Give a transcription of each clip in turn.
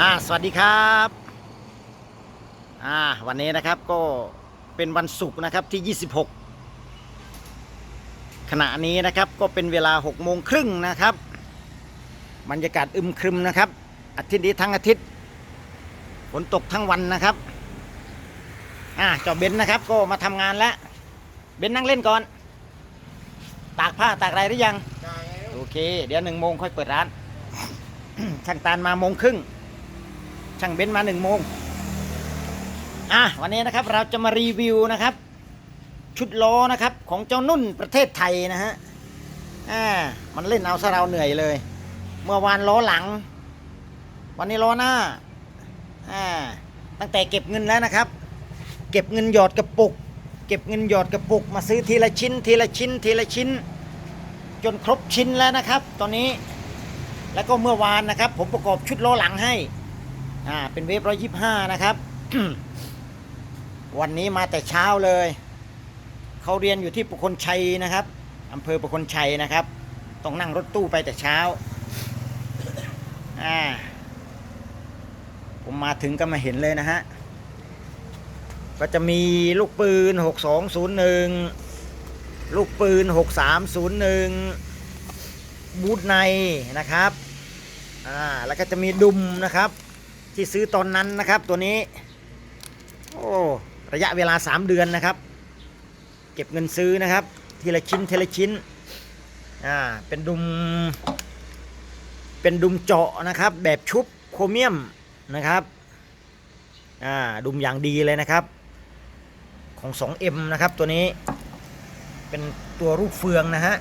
อ่าสวัสดีครับอ่าวันนี้นะครับก็เป็นวันศุกร์นะครับที่ 26 ขณะนี้นะครับก็เป็นเวลา6โมงครึ่งนะครับบรรยากาศอึมครึมนะครับ อาทิตย์นี้ทั้งอาทิตย์ฝนตกทั้งวันนะครับอ่าเจ้าเบนซ์นะครับก็มาทำงานแล้ว เบนซ์นั่งเล่นก่อน ตากผ้าตากอะไรหรือยังโอเค เดี๋ยวหนึ่งโมงค่อยเปิดร้านช่างตาลมาโมงครึ่ง ช่างเบนซ์มาหนึ่งโมงอะวันนี้นะครับเราจะมารีวิวนะครับ ชุดล้อนะครับของเจ้านุ่นประเทศไทยนะฮะอ่ามันเล่นเอาซะเราเหนื่อยเลย เมื่อวานล้อหลัง วันนี้ล้อหน้าอ่าตั้งแต่เก็บเงินแล้วนะครับ เก็บเงินหยอดกระปุก เก็บเงินหยอดกระปุก มาซื้อทีละชิ้น ทีละชิ้น ทีละชิ้น จนครบชิ้นแล้วนะครับ ตอนนี้แล้วก็เมื่อวานนะครับ ผมประกอบชุดล้อหลังให้ อ่าเป็นเวฟร้อยยี่ห้านะครับ วันนี้มาแต่เช้าเลย เขาเรียนอยู่ที่ประคนชัยนะครับอำเภอประคนชัยนะครับ ต้องนั่งรถตู้ไปแต่เช้าอ่าผมมาถึงก็มาเห็นเลยนะฮะก็จะมีลูกปืน 6201 ลูกปืน 6301 บูทในนะครับ อ่า แล้วก็จะมีดุมนะครับ ที่ซื้อตอนนั้นนะครับตัวนี้ โอ้ระยะเวลา 3 เดือนนะครับ เก็บเงินซื้อนะครับ ทีละชิ้นทีละชิ้นอ่าเป็นดุม เป็นดุมเจาะนะครับ แบบชุบโครเมียมนะครับอ่าดุมอย่างดีเลยนะครับ ของ 2M นะครับตัวนี้เป็นตัวรูปเฟืองนะฮะ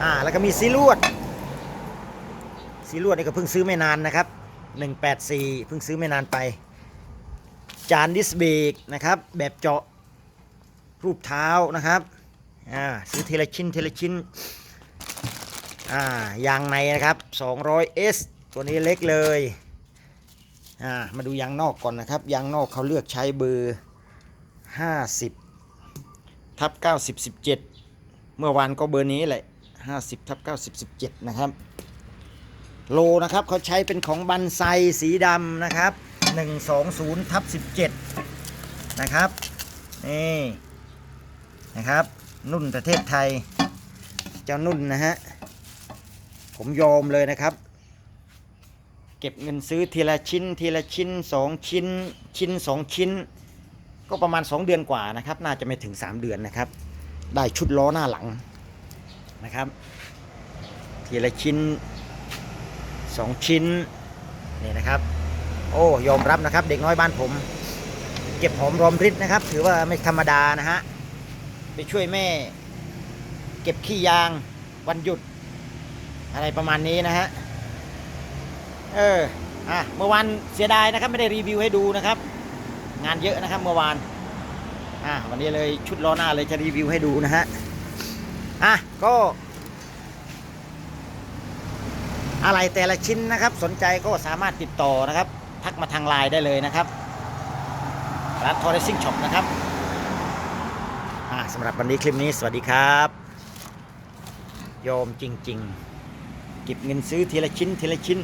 อ่าแล้วก็มีซีลวดซีลวดนี่ก็เพิ่งซื้อไม่นานนะครับ 184 เพิ่งซื้อไม่นานไป จานดิสเบกนะครับ แบบเจาะรูปเท้านะครับอ่าซื้อเทีละชิ้นทีละชิ้นอ่ายางในนะครับ 200S ตัวนี้เล็กเลยอ่ามาดูยางนอกก่อนนะครับ ยางนอกเขาเลือกใช้เบอร์ 50ทับ90 17 เมื่อวานก็เบอร์นี้แหละ 50ทับ90 17 นะครับ โลนะครับเขาใช้เป็นของบันไซสีดำนะครับ 120ทับ17 นะครับ นี่นะครับ นุ่นประเทศไทย เจ้านุ่นนะฮะ ผมยอมเลยนะครับ เก็บเงินซื้อทีละชิ้น ทีละชิ้น 2 ชิ้น ชิ้น 2 ชิ้น ก็ประมาณ 2 เดือนกว่านะครับ น่าจะไม่ถึง 3 เดือนนะครับ ได้ชุดล้อหน้าหลังนะครับ ทีละชิ้น 2 ชิ้นนี่นะครับ โอ้ยอมรับนะครับ เด็กน้อยบ้านผม เก็บหอมรอมริดนะครับ ถือว่าไม่ธรรมดานะฮะไปช่วยแม่ เก็บขี้ยางวันหยุด อะไรประมาณนี้นะฮะเอออะเมื่อวานเสียดายนะครับ ไม่ได้รีวิวให้ดูนะครับ งานเยอะนะครับเมื่อวานอะวันนี้เลยชุดล้อหน้าเลยจะรีวิวให้ดูนะฮะอะก็ อะไรแต่ละชิ้นนะครับ สนใจก็สามารถติดต่อนะครับ ทักมาทางไลน์ได้เลยนะครับร้านทอร์เรซิ่งช็อปนะครับสำหรับวันนี้คลิปนี้สวัสดีครับ โยมจริง ๆ เก็บเงินซื้อทีละชิ้นทีละชิ้น